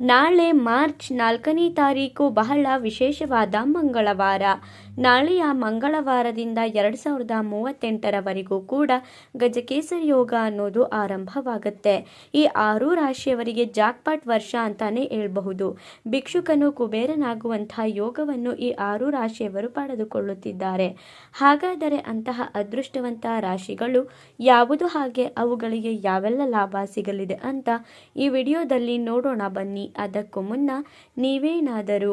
ನಾಳೆ ಮಾರ್ಚ್ ನಾಲ್ಕನೇ ತಾರೀಕು ಬಹಳ ವಿಶೇಷವಾದ ಮಂಗಳವಾರ. ನಾಳೆಯ ಮಂಗಳವಾರದಿಂದ ಎರಡು ಸಾವಿರದ ಮೂವತ್ತೆಂಟರವರೆಗೂ ಕೂಡ ಗಜಕೇಸರಿ ಯೋಗ ಅನ್ನೋದು ಆರಂಭವಾಗುತ್ತೆ. ಈ ಆರು ರಾಶಿಯವರಿಗೆ ಜಾಕ್ಪಾಟ್ ವರ್ಷ ಅಂತಾನೆ ಹೇಳ್ಬಹುದು. ಭಿಕ್ಷುಕನು ಕುಬೇರನಾಗುವಂತಹ ಯೋಗವನ್ನು ಈ ಆರು ರಾಶಿಯವರು ಪಡೆದುಕೊಳ್ಳುತ್ತಿದ್ದಾರೆ. ಹಾಗಾದರೆ ಅಂತಹ ಅದೃಷ್ಟವಂತ ರಾಶಿಗಳು ಯಾವುದು ಹಾಗೆ? ಅವುಗಳಿಗೆ ಯಾವೆಲ್ಲ ಲಾಭ ಸಿಗಲಿದೆ ಅಂತ ಈ ವಿಡಿಯೋದಲ್ಲಿ ನೋಡೋಣ ಬನ್ನಿ. ಅದಕ್ಕೂ ಮುನ್ನ ನೀವೇನಾದರೂ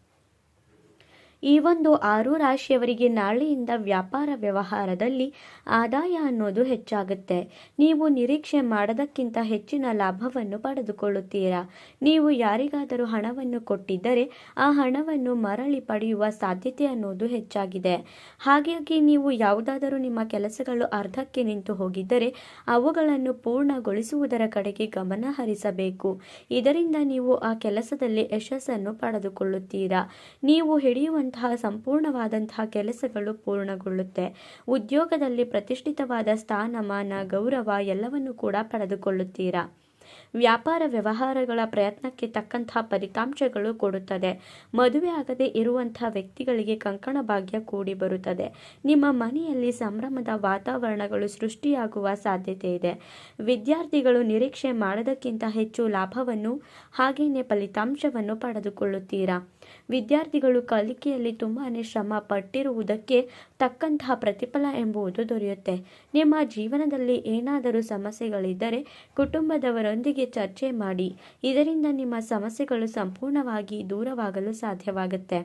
ಈ ಒಂದು ಆರು ರಾಶಿಯವರಿಗೆ ನಾಳೆಯಿಂದ ವ್ಯಾಪಾರ ವ್ಯವಹಾರದಲ್ಲಿ ಆದಾಯ ಅನ್ನೋದು ಹೆಚ್ಚಾಗುತ್ತೆ. ನೀವು ನಿರೀಕ್ಷೆ ಮಾಡದಕ್ಕಿಂತ ಹೆಚ್ಚಿನ ಲಾಭವನ್ನು ಪಡೆದುಕೊಳ್ಳುತ್ತೀರಾ? ನೀವು ಯಾರಿಗಾದರೂ ಹಣವನ್ನು ಕೊಟ್ಟಿದ್ದರೆ ಆ ಹಣವನ್ನು ಮರಳಿ ಪಡೆಯುವ ಸಾಧ್ಯತೆ ಅನ್ನೋದು ಹೆಚ್ಚಾಗಿದೆ. ಹಾಗಾಗಿ ನೀವು ಯಾವುದಾದರೂ ನಿಮ್ಮ ಕೆಲಸಗಳು ಅರ್ಧಕ್ಕೆ ನಿಂತು ಹೋಗಿದ್ದರೆ ಅವುಗಳನ್ನು ಪೂರ್ಣಗೊಳಿಸುವುದರ ಕಡೆಗೆ ಗಮನ ಹರಿಸಬೇಕು. ಇದರಿಂದ ನೀವು ಆ ಕೆಲಸದಲ್ಲಿ ಯಶಸ್ಸನ್ನು ಪಡೆದುಕೊಳ್ಳುತ್ತೀರಾ? ನೀವು ಹಿಡಿಯುವಂತಹ ಸಂಪೂರ್ಣವಾದಂತಹ ಕೆಲಸಗಳು ಪೂರ್ಣಗೊಳ್ಳುತ್ತೆ. ಉದ್ಯೋಗದಲ್ಲಿ ಪ್ರತಿಷ್ಠಿತವಾದ ಸ್ಥಾನಮಾನ, ಗೌರವ ಎಲ್ಲವನ್ನು ಕೂಡ ಪಡೆದುಕೊಳ್ಳುತ್ತೀರಾ? ವ್ಯಾಪಾರ ವ್ಯವಹಾರಗಳ ಪ್ರಯತ್ನಕ್ಕೆ ತಕ್ಕಂತಹ ಫಲಿತಾಂಶಗಳು ಕೊಡುತ್ತದೆ. ಮದುವೆ ಆಗದೆ ಇರುವಂತಹ ವ್ಯಕ್ತಿಗಳಿಗೆ ಕಂಕಣ ಭಾಗ್ಯ ಕೂಡಿ ಬರುತ್ತದೆ. ನಿಮ್ಮ ಮನೆಯಲ್ಲಿ ಸಂಭ್ರಮದ ವಾತಾವರಣಗಳು ಸೃಷ್ಟಿಯಾಗುವ ಸಾಧ್ಯತೆ ಇದೆ. ವಿದ್ಯಾರ್ಥಿಗಳು ನಿರೀಕ್ಷೆ ಮಾಡದಕ್ಕಿಂತ ಹೆಚ್ಚು ಲಾಭವನ್ನು ಹಾಗೆಯೇ ಫಲಿತಾಂಶವನ್ನು ಪಡೆದುಕೊಳ್ಳುತ್ತೀರಾ? ವಿದ್ಯಾರ್ಥಿಗಳು ಕಲಿಕೆಯಲ್ಲಿ ತುಂಬಾ ಶ್ರಮ ಪಟ್ಟಿರುವುದಕ್ಕೆ ತಕ್ಕಂತಹ ಪ್ರತಿಫಲ ಎಂಬುದು ದೊರೆಯುತ್ತೆ. ನಿಮ್ಮ ಜೀವನದಲ್ಲಿ ಏನಾದರೂ ಸಮಸ್ಯೆಗಳಿದ್ದರೆ ಕುಟುಂಬದವರೊಂದಿಗೆ ಚರ್ಚೆ ಮಾಡಿ, ಇದರಿಂದ ನಿಮ್ಮ ಸಮಸ್ಯೆಗಳು ಸಂಪೂರ್ಣವಾಗಿ ದೂರವಾಗಲು ಸಾಧ್ಯವಾಗುತ್ತೆ.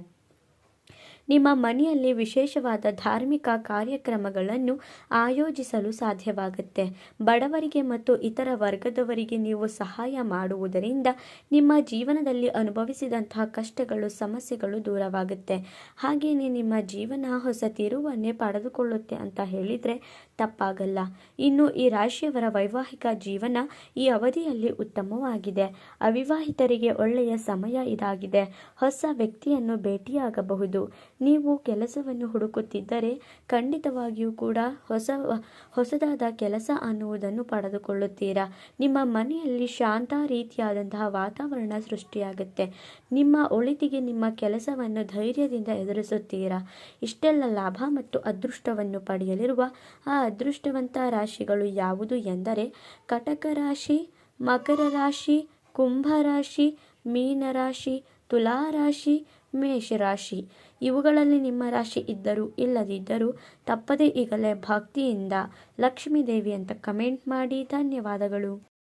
ನಿಮ್ಮ ಮನೆಯಲ್ಲಿ ವಿಶೇಷವಾದ ಧಾರ್ಮಿಕ ಕಾರ್ಯಕ್ರಮಗಳನ್ನು ಆಯೋಜಿಸಲು ಸಾಧ್ಯವಾಗುತ್ತೆ. ಬಡವರಿಗೆ ಮತ್ತು ಇತರ ವರ್ಗದವರಿಗೆ ನೀವು ಸಹಾಯ ಮಾಡುವುದರಿಂದ ನಿಮ್ಮ ಜೀವನದಲ್ಲಿ ಅನುಭವಿಸಿದಂತಹ ಕಷ್ಟಗಳು, ಸಮಸ್ಯೆಗಳು ದೂರವಾಗುತ್ತೆ. ಹಾಗೆಯೇ ನಿಮ್ಮ ಜೀವನ ಹೊಸ ತಿರುವನ್ನೇ ಪಡೆದುಕೊಳ್ಳುತ್ತೆ ಅಂತ ಹೇಳಿದರೆ ತಪ್ಪಾಗಲ್ಲ. ಇನ್ನು ಈ ರಾಶಿಯವರ ವೈವಾಹಿಕ ಜೀವನ ಈ ಅವಧಿಯಲ್ಲಿ ಉತ್ತಮವಾಗಿದೆ. ಅವಿವಾಹಿತರಿಗೆ ಒಳ್ಳೆಯ ಸಮಯ ಇದಾಗಿದೆ. ಹೊಸ ವ್ಯಕ್ತಿಯನ್ನು ಭೇಟಿಯಾಗಬಹುದು. ನೀವು ಕೆಲಸವನ್ನು ಹುಡುಕುತ್ತಿದ್ದರೆ ಖಂಡಿತವಾಗಿಯೂ ಕೂಡ ಹೊಸ, ಹೊಸದಾದ ಕೆಲಸ ಅನ್ನುವುದನ್ನು ಪಡೆದುಕೊಳ್ಳುತ್ತೀರಾ? ನಿಮ್ಮ ಮನೆಯಲ್ಲಿ ಶಾಂತ ರೀತಿಯಾದಂತಹ ವಾತಾವರಣ ಸೃಷ್ಟಿಯಾಗುತ್ತೆ. ನಿಮ್ಮ ಒಳಿತಿಗೆ ನಿಮ್ಮ ಕೆಲಸವನ್ನು ಧೈರ್ಯದಿಂದ ಎದುರಿಸುತ್ತೀರಾ? ಇಷ್ಟೆಲ್ಲ ಲಾಭ ಮತ್ತು ಅದೃಷ್ಟವನ್ನು ಪಡೆಯಲಿರುವ ಆ ಅದೃಷ್ಟವಂತ ರಾಶಿಗಳು ಯಾವುದು ಎಂದರೆ ಕಟಕ ರಾಶಿ ಮಕರ ರಾಶಿ ಕುಂಭ ಕುಂಭರಾಶಿ, ಮೀನರಾಶಿ ತುಲಾರಾಶಿ, ಮೇಷರಾಶಿ. ಇವುಗಳಲ್ಲಿ ನಿಮ್ಮ ರಾಶಿ ಇದ್ದರೂ ಇಲ್ಲದಿದ್ದರೂ ತಪ್ಪದೇ ಈಗಲೇ ಭಕ್ತಿಯಿಂದ ಲಕ್ಷ್ಮೀ ದೇವಿ ಅಂತ ಕಮೆಂಟ್ ಮಾಡಿ. ಧನ್ಯವಾದಗಳು.